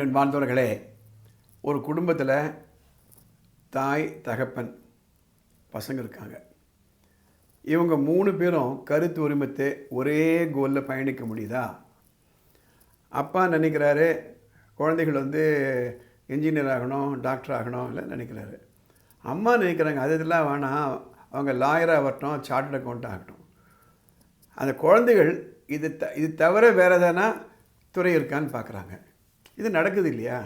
என் வாழ்ந்தவர்களே ஒரு குடும்பத்தில் தாய் தகப்பன் பசங்க இருக்காங்க. இவங்க மூணு பேரும் கருத்து உரிமத்தை ஒரே கோலில் பயணிக்க முடியுதா? அப்பா நினைக்கிறாரு குழந்தைகள் வந்து இன்ஜினியர் ஆகணும் டாக்டர் ஆகணும் இல்லை நினைக்கிறாரு. அம்மா நினைக்கிறாங்க அது இதெல்லாம் வேணாம். அவங்க லாயராக வரட்டும் சார்ட்டட் அக்கௌண்ட் ஆகட்டும். அந்த குழந்தைகள் இது த இது தவிர வேறு எதனா துறை இருக்கான்னு பார்க்குறாங்க இது நடக்குது இல்லையா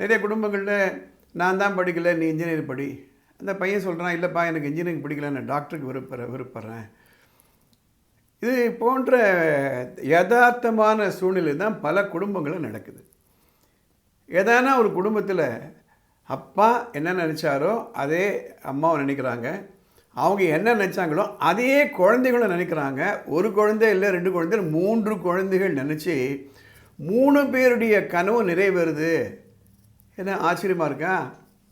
நிறைய குடும்பங்களில் நான் தான் படிக்கலை நீ இன்ஜினியர் படி. அந்த பையன் சொல்கிறான் இல்லைப்பா எனக்கு இன்ஜினியரிங் பிடிக்கல நான் டாக்டருக்கு விருப்பற விருப்பறேன். இது போன்ற யதார்த்தமான சூழ்நிலை தான் பல குடும்பங்களும் நடக்குது. ஏதானா ஒரு குடும்பத்தில் அப்பா என்ன நினச்சாரோ அதே அம்மாவை நினைக்கிறாங்க. அவங்க என்ன நினச்சாங்களோ அதே குழந்தைகளும் நினைக்கிறாங்க. ஒரு குழந்தை இல்லை ரெண்டு குழந்தை மூன்று குழந்தைகள் நினச்சி மூணு பேருடைய கனவு நிறைவேறுது. என்ன ஆச்சரியமாக இருக்கா?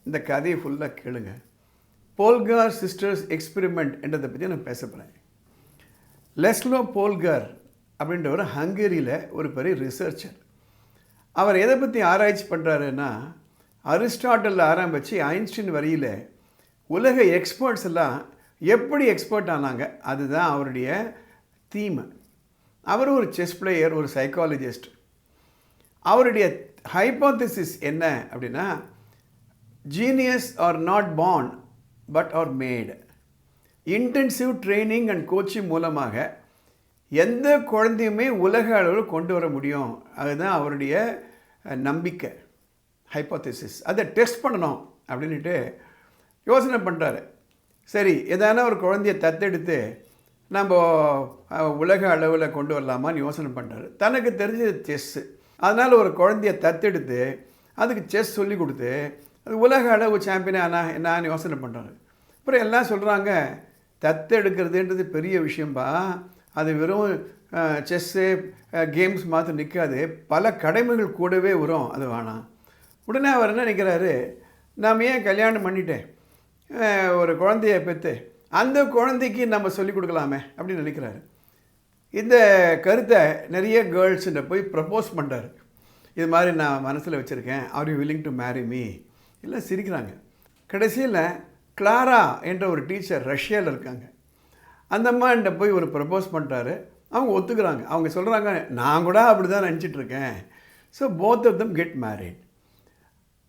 இந்த கதையை ஃபுல்லாக கேளுங்க. போல்கார் சிஸ்டர்ஸ் எக்ஸ்பெரிமெண்ட் என்றதை பற்றி நான் பேச போகிறேன் லெஸ்லோ போல்கர் அப்படின்றவர் ஹங்கேரியில் ஒரு பெரிய ரிசர்ச்சர் அவர் எதை பற்றி ஆராய்ச்சி பண்ணுறாருன்னா அரிஸ்டாட்டலில் ஆரம்பித்து ஐன்ஸ்டீன் வரியில் உலக எக்ஸ்பர்ட்ஸ் எல்லாம் எப்படி எக்ஸ்பர்ட் ஆனாங்க அதுதான் அவருடைய தீம் அவர் ஒரு செஸ் பிளேயர் ஒரு சைக்காலஜிஸ்ட் அவருடைய ஹைப்போதிசிஸ் என்ன அப்படின்னா genius are not born but are made intensive training and coaching மூலமாக எந்த குழந்தையுமே உலக அளவில் கொண்டு வர முடியும். அதுதான் அவருடைய நம்பிக்கை ஹைப்போதிசிஸ் அதை டெஸ்ட் பண்ணணும் அப்படின்ட்டு யோசனை பண்ணுறாரு சரி எதனா ஒரு குழந்தைய தத்தெடுத்து நம்ம உலக அளவில் கொண்டு வரலாமான்னு யோசனை பண்ணுறாரு தனக்கு தெரிஞ்சது செஸ்ஸு அதனால் ஒரு குழந்தைய தத்தெடுத்து அதுக்கு செஸ் சொல்லி கொடுத்து அது உலக அளவு சாம்பியன் ஆனா என்னான்னு யோசனை பண்ணுறாரு அப்புறம் எல்லாம் சொல்கிறாங்க தத்தெடுக்கிறதுன்றது பெரிய விஷயம்பா. அது வெறும் செஸ்ஸு கேம்ஸ் மாத்திரம் நிற்காது பல கடமைகள் கூடவே வரும் அது வேணாம் உடனே அவர் என்ன நினைக்கிறாரு நாம் ஏன் கல்யாணம் பண்ணிட்டேன்? ஒரு குழந்தைய பெற்று அந்த குழந்தைக்கு நம்ம சொல்லிக் கொடுக்கலாமே அப்படின்னு நினைக்கிறாரு. இந்த கருத்தை நிறைய கேர்ள்ஸ்கிட்ட போய் ப்ரப்போஸ் பண்ணுறாரு இது மாதிரி நான் மனசில் வச்சுருக்கேன். Are you willing to marry me எல்லாம் சிரிக்கிறாங்க. கடைசியில் கிளாரா என்ற ஒரு டீச்சர் ரஷ்யாவில் இருக்காங்க. அந்த அம்மாண்ட போய் ஒரு ப்ரப்போஸ் பண்ணுறாரு அவங்க ஒத்துக்கிறாங்க. அவங்க சொல்கிறாங்க நான் கூட அப்படி தான் நினச்சிட்ருக்கேன் so both of them get married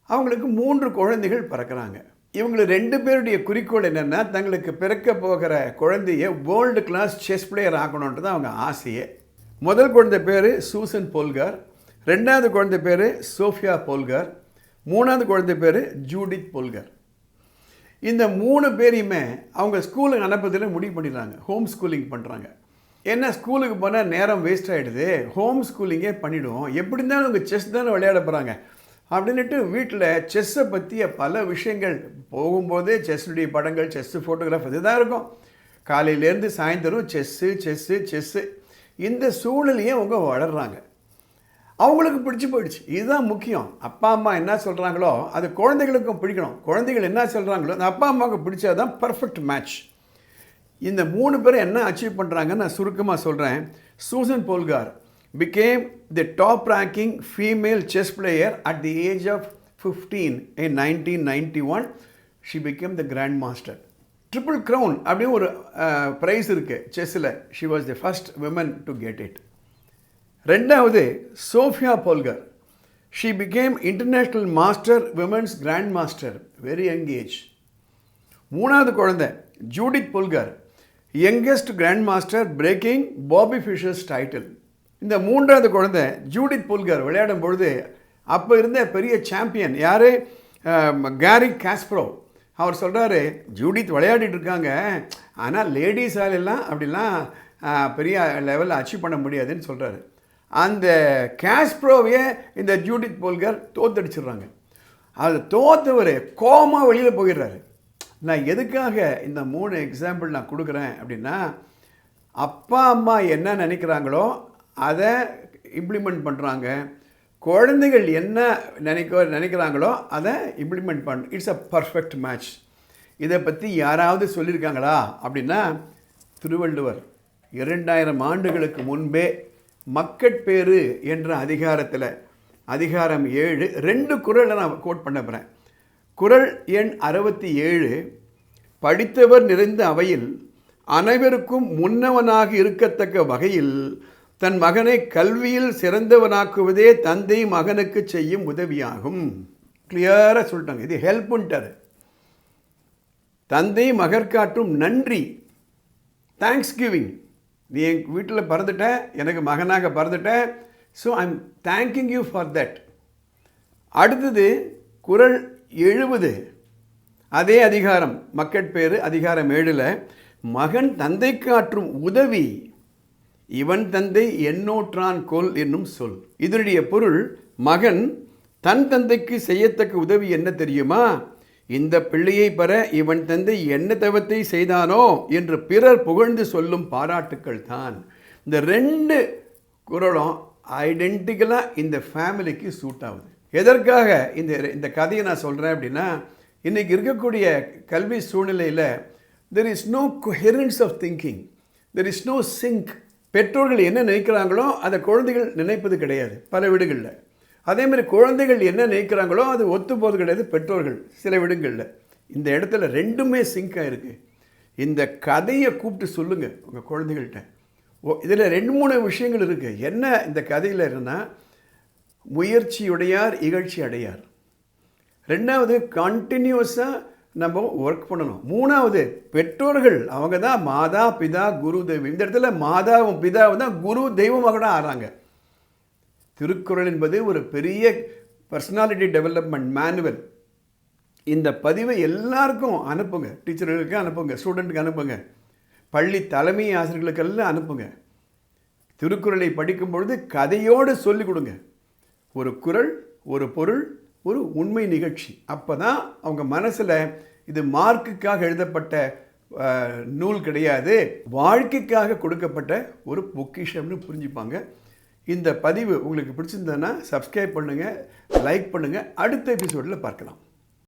அவங்களுக்கு மூன்று குழந்தைகள் பிறக்கிறாங்க. இவங்க ரெண்டு பேருடைய குறிக்கோள் என்னென்னா தங்களுக்கு பிறக்க போகிற குழந்தைய வேர்ல்டு கிளாஸ் செஸ் பிளேயர் ஆகணுன்றது தான் அவங்க ஆசையே. முதல் குழந்தை பேர் சூசன் போல்கார். ரெண்டாவது குழந்தை பேர் சோஃபியா போல்கார். மூணாவது குழந்தை பேர் ஜூடித் போல்கார். இந்த மூணு பேரையுமே அவங்க ஸ்கூலுக்கு அனுப்புறதுல முடிவு பண்ணிடுறாங்க. ஹோம் ஸ்கூலிங் பண்ணுறாங்க என்ன ஸ்கூலுக்கு போனால் நேரம் வேஸ்ட் ஆகிடுது ஹோம் ஸ்கூலிங்கே பண்ணிவிடுவோம் எப்படி இருந்தாலும் அவங்க செஸ் தானே விளையாட போகிறாங்க அப்படின்ட்டு வீட்டில் செஸ்ஸை பற்றிய பல விஷயங்கள். போகும்போதே செஸ்ஸுடைய படங்கள் செஸ்ஸு ஃபோட்டோகிராஃப் இதுதான் இருக்கும். காலையிலேருந்து சாயந்தரம் செஸ்ஸு செஸ்ஸு செஸ்ஸு இந்த சூழலையே அவங்க வளர்கிறாங்க அவங்களுக்கு பிடிச்சி போயிடுச்சு. இதுதான் முக்கியம். அப்பா அம்மா என்ன சொல்கிறாங்களோ அது குழந்தைகளுக்கும் பிடிக்கணும். குழந்தைகள் என்ன சொல்கிறாங்களோ அந்த அப்பா அம்மாவுக்கு பிடிச்சாதான் பர்ஃபெக்ட் மேட்ச் இந்த மூணு பேரும் என்ன அச்சீவ் பண்ணுறாங்கன்னு நான் சுருக்கமாக சொல்கிறேன் Susan Polgar. Became the top ranking female chess player at the age of fifteen in nineteen ninety one she became the grand master triple crown அப்படின்னு ஒரு ப்ரைஸ் இருக்குது செஸ்ஸில் she was the first women to get it ரெண்டாவது Sophia Polgar she became international master women's grand master very young age மூணாவது குழந்தை Judit Polgar youngest grand master breaking Bobby Fischer's title இந்த மூன்றாவது குழந்தை Judit Palghar விளையாடும் பொழுது அப்போ இருந்த பெரிய சாம்பியன் யார்? கேரிக் காஸ்ப்ரோ அவர் சொல்கிறாரு ஜூடித் விளையாடிட்டு இருக்காங்க. ஆனால் லேடிஸால் எல்லாம் அப்படிலாம் பெரிய லெவலில் அச்சீவ் பண்ண முடியாதுன்னு சொல்கிறாரு அந்த காஸ்ப்ரோவையே இந்த ஜூடித் போல்கர் தோத்தடிச்சிடுறாங்க. அது தோத்தவர் கோமா வெளியில் போயிடுறாரு. நான் எதுக்காக இந்த மூணு எக்ஸாம்பிள் நான் கொடுக்குறேன் அப்படின்னா அப்பா அம்மா என்ன நினைக்கிறாங்களோ அதை இம்ப்ளிமெண்ட் பண்ணுறாங்க குழந்தைகள் என்ன நினைக்க நினைக்கிறாங்களோ அதை இம்ப்ளிமெண்ட் பண்ண இட்ஸ் அ பர்ஃபெக்ட் மேட்ச் இதை பற்றி யாராவது சொல்லியிருக்காங்களா? அப்படின்னா திருவள்ளுவர் இரண்டாயிரம் ஆண்டுகளுக்கு முன்பே மக்கட்பேறு என்ற அதிகாரத்தில் அதிகாரம் ஏழு ரெண்டு குரலை நான் கோட் பண்ண போகிறேன் குரல் எண் அறுபத்தி ஏழு படித்தவர் நிறைந்த அவையில் அனைவருக்கும் முன்னவனாக இருக்கத்தக்க வகையில் தன் மகனை கல்வியில் சிறந்தவனாக்குவதே தந்தை மகனுக்கு செய்யும் உதவியாகும். கிளியராக சொல்லிட்டாங்க. இது ஹெல்ப்புன்ட்டார் தந்தை மகற்காட்டும் நன்றி. தேங்க்ஸ் கிவிங் நீ என் வீட்டில் பிறந்துட்ட எனக்கு மகனாக பிறந்துட்ட so I'm thanking you for that அடுத்தது குரல் எழுபது. அதே அதிகாரம். மக்கட்பேறு அதிகாரம் ஏழில் மகன் தந்தை காற்றும் உதவி. இவன் தந்தை எண்ணோற்றான் கொல் என்னும் சொல். இதனுடைய பொருள் மகன் தன் தந்தைக்கு செய்யத்தக்க உதவி என்ன தெரியுமா? இந்த பிள்ளையை பெற இவன் தந்தை என்ன தவத்தை செய்தானோ என்று பிறர் புகழ்ந்து சொல்லும் பாராட்டுக்கள் தான். இந்த ரெண்டு குரலும் ஐடென்டிக்கலாக இந்த ஃபேமிலிக்கு சூட் ஆகுது. எதற்காக இந்த இந்த கதையை நான் சொல்கிறேன் அப்படின்னா இன்றைக்கி இருக்கக்கூடிய கல்வி சூழ்நிலையில் there is no coherence of thinking there is no sync பெற்றோர்கள் என்ன நினைக்கிறாங்களோ அதை குழந்தைகள் நினைப்பது கிடையாது பல வீடுகளில். அதே மாதிரி குழந்தைகள் என்ன நினைக்கிறாங்களோ அது ஒத்து போவது கிடையாது பெற்றோர்கள் சில வீடுகளில். இந்த இடத்துல ரெண்டுமே சிங்காக இருக்குது இந்த கதையை கூப்பிட்டு சொல்லுங்கள் உங்கள் குழந்தைகள்கிட்ட ஓ இதில் ரெண்டு மூணு விஷயங்கள் இருக்குது என்ன இந்த கதையில் இருந்தால் முயற்சியுடையார் இகழ்ச்சி அடையார். ரெண்டாவது கண்டினியூஸாக நம்ம ஒர்க் பண்ணணும். மூணாவது பெற்றோர்கள் அவங்க தான் மாதா பிதா குரு தெய்வம். இந்த இடத்துல மாதாவும் பிதாவும் தான் குரு தெய்வமாக கூட ஆறாங்க. திருக்குறள் என்பது ஒரு பெரிய பர்சனாலிட்டி டெவலப்மெண்ட் மேனுவல் இந்த பதிவை எல்லாருக்கும் அனுப்புங்க. டீச்சர்களுக்கு அனுப்புங்க ஸ்டூடெண்ட்டுக்கு அனுப்புங்க. பள்ளி தலைமை ஆசிரியர்களுக்கெல்லாம் அனுப்புங்க. திருக்குறளை படிக்கும் பொழுது கதையோடு சொல்லிக் கொடுங்க. ஒரு குரல் ஒரு பொருள் ஒரு உண்மை நிகழ்ச்சி. அப்போ தான் அவங்க மனசில் இது மார்க்குக்காக எழுதப்பட்ட நூல் கிடையாது. வாழ்க்கைக்காக கொடுக்கப்பட்ட ஒரு பொக்கிஷம்னு புரிஞ்சுப்பாங்க. இந்த பதிவு உங்களுக்கு பிடிச்சிருந்ததுன்னா சப்ஸ்கிரைப் பண்ணுங்கள் லைக் பண்ணுங்கள் அடுத்த எபிசோடில் பார்க்கலாம்.